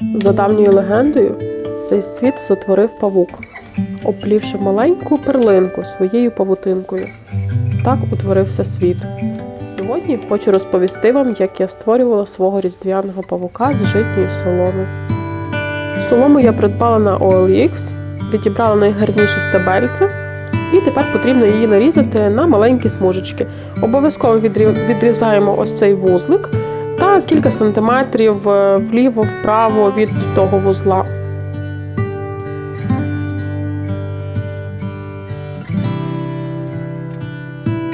За давньою легендою, цей світ сотворив павук, оплівши маленьку перлинку своєю павутинкою. Так утворився світ. Сьогодні хочу розповісти вам, як я створювала свого різдвяного павука з житньої соломи. Солому я придбала на OLX, відібрала найгарніше стебельце, і тепер потрібно її нарізати на маленькі смужечки. Обов'язково відрізаємо ось цей вузлик та кілька сантиметрів е, вліво-вправо від того вузла.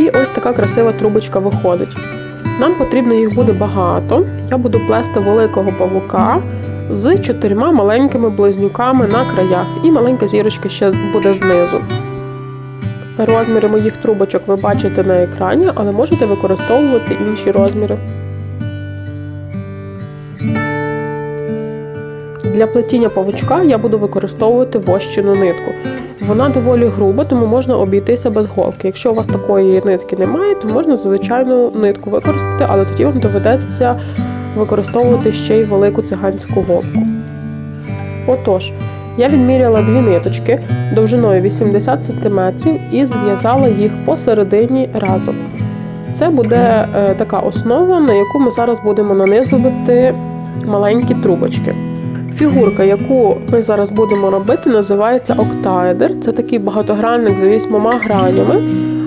І ось така красива трубочка виходить. Нам потрібно їх буде багато. Я буду плести великого павука з чотирма маленькими близнюками на краях, і маленька зірочка ще буде знизу. Розміри моїх трубочок ви бачите на екрані, але можете використовувати інші розміри. Для плетіння павучка я буду використовувати вощену нитку. Вона доволі груба, тому можна обійтися без голки. Якщо у вас такої нитки немає, то можна звичайну нитку використати, але тоді вам доведеться використовувати ще й велику циганську голку. Отож, я відміряла дві ниточки довжиною 80 см і зв'язала їх посередині разом. Це буде е, така основа, на яку ми зараз будемо нанизувати маленькі трубочки. Фігурка, яку ми зараз будемо робити, називається октаедр. Це такий багатогранник з вісьмома гранями.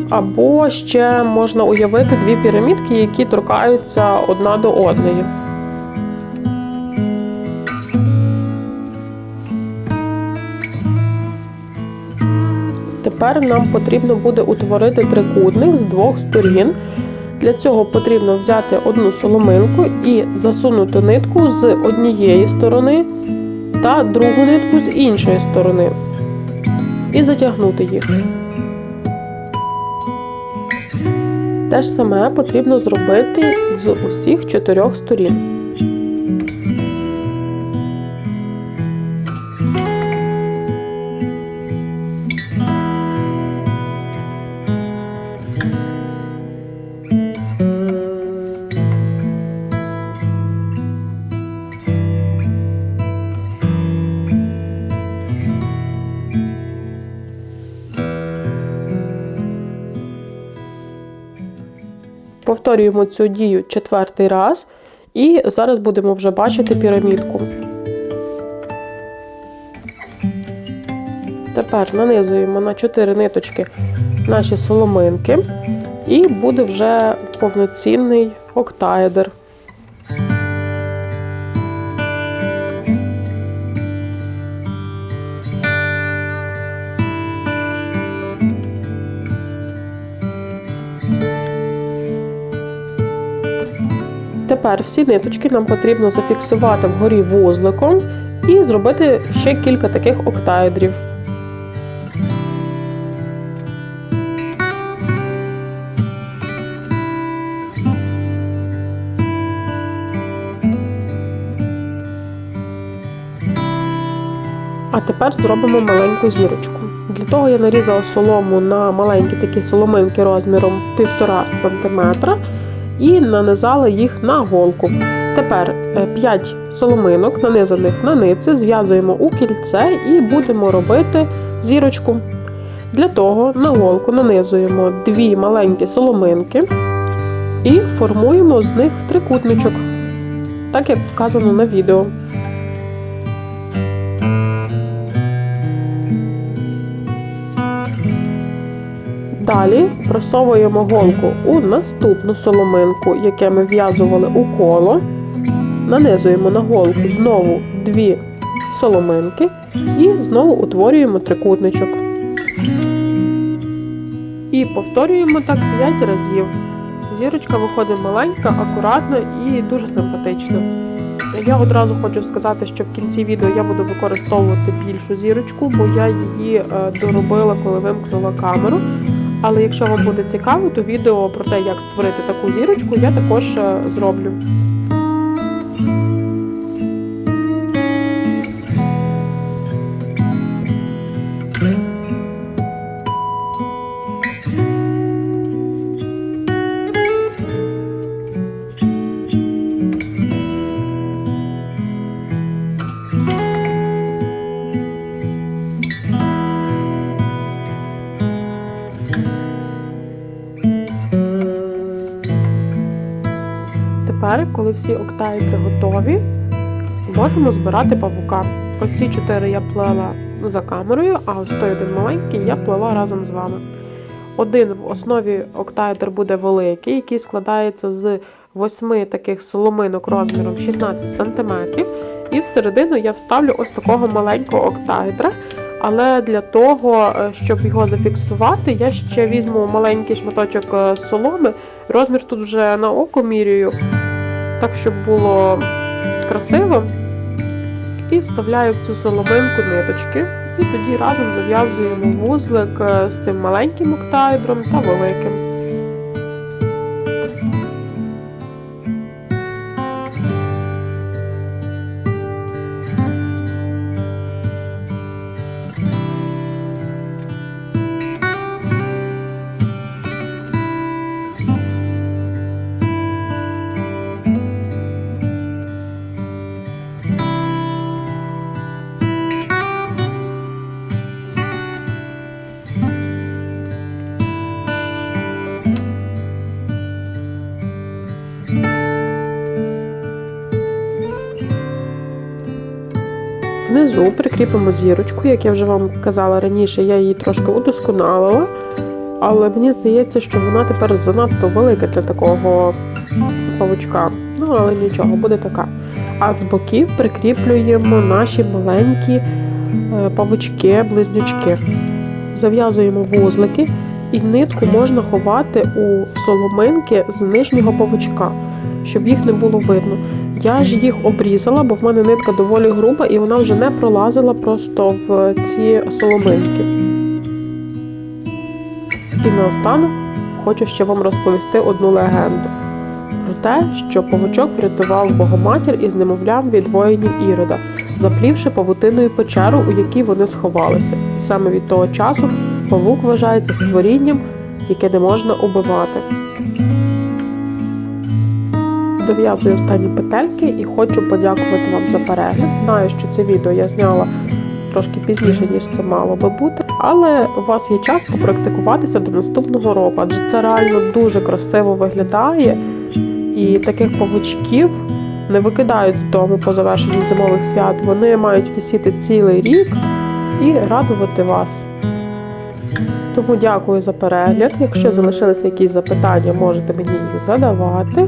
Або ще можна уявити дві пірамідки, які торкаються одна до одної. Тепер нам потрібно буде утворити трикутник з двох сторін. Для цього потрібно взяти одну соломинку і засунути нитку з однієї сторони та другу нитку з іншої сторони. І затягнути їх. Те ж саме потрібно зробити з усіх чотирьох сторін. Повторюємо цю дію четвертий раз, і зараз будемо вже бачити пірамідку. Тепер нанизуємо на 4 ниточки наші соломинки, і буде вже повноцінний октаедр. Тепер всі ниточки нам потрібно зафіксувати вгорі вузликом і зробити ще кілька таких октаедрів. А тепер зробимо маленьку зірочку. Для того я нарізала солому на маленькі такі соломинки розміром 1,5 см і нанизали їх на голку. Тепер 5 соломинок, нанизаних на ниці, зв'язуємо у кільце і будемо робити зірочку. Для того на голку нанизуємо дві маленькі соломинки і формуємо з них трикутничок, так як вказано на відео. Далі просовуємо голку у наступну соломинку, яке ми в'язували у коло. Нанизуємо на голку знову дві соломинки і знову утворюємо трикутничок. І повторюємо так 5 разів. Зірочка виходить маленька, акуратна і дуже симпатична. Я одразу хочу сказати, що в кінці відео я буду використовувати більшу зірочку, бо я її е, доробила, коли вимкнула камеру. Але якщо вам буде цікаво, то відео про те, як створити таку зірочку, я також е, зроблю. Тепер, коли всі октайки готові, можемо збирати павука. Ось ці чотири я плела за камерою, а ось той один маленький я плела разом з вами. Один в основі октайдер буде великий, який складається з восьми таких соломинок розміром 16 см. І всередину я вставлю ось такого маленького октайдера. Але для того, е, щоб його зафіксувати, я ще візьму маленький шматочок е, соломи. Розмір тут вже на око міряю, так щоб було красиво. І вставляю в цю соломинку ниточки. І тоді разом зав'язуємо вузлик е, з цим маленьким октайдром та великим. Внизу прикріпимо зірочку, як я вже вам казала раніше, я її трошки удосконалила, але мені здається, що вона тепер занадто велика для такого павучка. Ну, але нічого, буде така. А з боків прикріплюємо наші маленькі е, павучки-близнючки. Зав'язуємо вузлики, і нитку можна ховати у соломинки з нижнього павучка, щоб їх не було видно. Я ж їх обрізала, бо в мене нитка доволі груба і вона вже не пролазила просто в ці соломинки. І наостанок хочу ще вам розповісти одну легенду про те, що павучок врятував Богоматір із немовлям від воїнів Ірода, заплівши павутиною печеру, у якій вони сховалися. І саме від того часу павук вважається створінням, яке не можна убивати дов'язую останні петельки і хочу подякувати вам за перегляд. Знаю, що це відео я зняла трошки пізніше, ніж це мало би бути, але у вас є час попрактикуватися до наступного року, адже це реально дуже красиво виглядає. І таких павучків не викидають з дому по завершенню зимових свят. Вони мають висіти цілий рік і радувати вас. Тому дякую за перегляд. Якщо залишилися якісь запитання, можете мені їх задавати.